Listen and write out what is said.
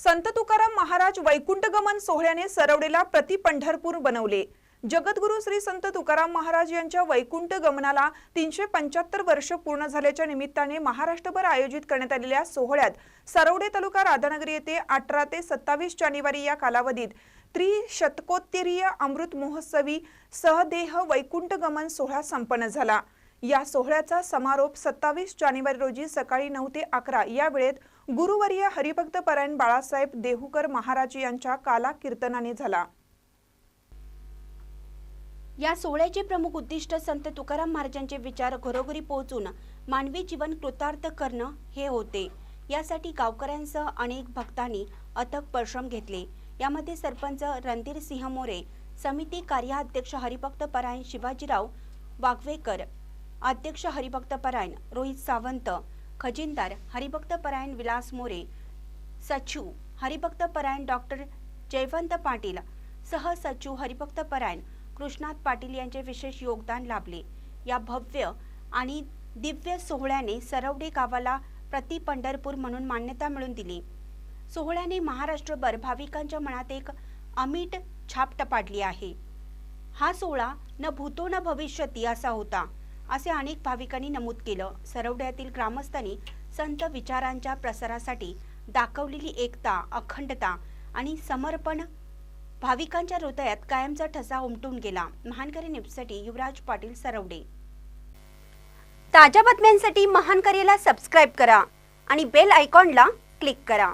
संत तुकाराम महाराज वैकुंठगमन सोहळ्याने सरवडेला प्रति पंढरपूर बनवले. जगद्गुरू श्री संत तुकाराम महाराज यांच्या वैकुंठ गमनाला तीनशे पंच्याहत्तर वर्ष पूर्ण झाल्याच्या निमित्ताने महाराष्ट्रभर आयोजित करण्यात आलेल्या सोहळ्यात सरवडे तालुका राधानगरी येथे अठरा ते सत्तावीस जानेवारी या कालावधीत त्रिशतकोत्तरीय अमृत महोत्सवी सहदेह वैकुंठ गमन सोहळा संपन्न झाला. या सोहळ्याचा समारोप सत्तावीस जानेवारी रोजी सकाळी नऊ ते अकरा या वेळेत गुरुवर्य हरिभक्त परायण बाळासाहेब देहूकर महाराज यांच्या काला कीर्तनाने झाला. या सोहळ्याचे प्रमुख उद्दिष्ट संत तुकाराम महाराजांचे विचार घरोघरी पोहोचून मानवी जीवन कृतार्थ करणं हे होते. यासाठी गावकऱ्यांसह अनेक भक्तांनी अथक परिश्रम घेतले. यामध्ये सरपंच रणधीर सिंह मोरे समिती कार्याध्यक्ष हरिभक्त परायण शिवाजीराव वाघवेकर अध्यक्ष हरिभक्त परायण रोहित सावंत खजिनदार हरिभक्त परायण विलास मोरे सचिव हरिभक्त परायण डॉक्टर जयवंत पाटील सहसचिव हरिभक्त परायण कृष्णाथ पाटील यांचे विशेष योगदान लाभले. या भव्य आणि दिव्य सोहळ्याने सरवडे गावाला प्रति पंढरपूर म्हणून मान्यता मिळून दिली. सोहळ्याने महाराष्ट्रभर भाविकांच्या मनात एक अमीट छाप टपाडली आहे. हा सोहळा न भूतो न भविष्यती असा होता. असे अनेक भाविकांनी नमूद केलं. सरवड्यातील ग्रामस्थांनी संत विचारांच्या प्रसारासाठी दाखवलेली एकता अखंडता आणि समर्पण भाविकांच्या हृदयात कायमचा ठसा उमटून गेला. महानकरी न्यूजसाठी युवराज पाटील सरवडे. ताज्या बातम्यांसाठी महानकरीला सबस्क्राईब करा आणि बेल आयकॉनला क्लिक करा.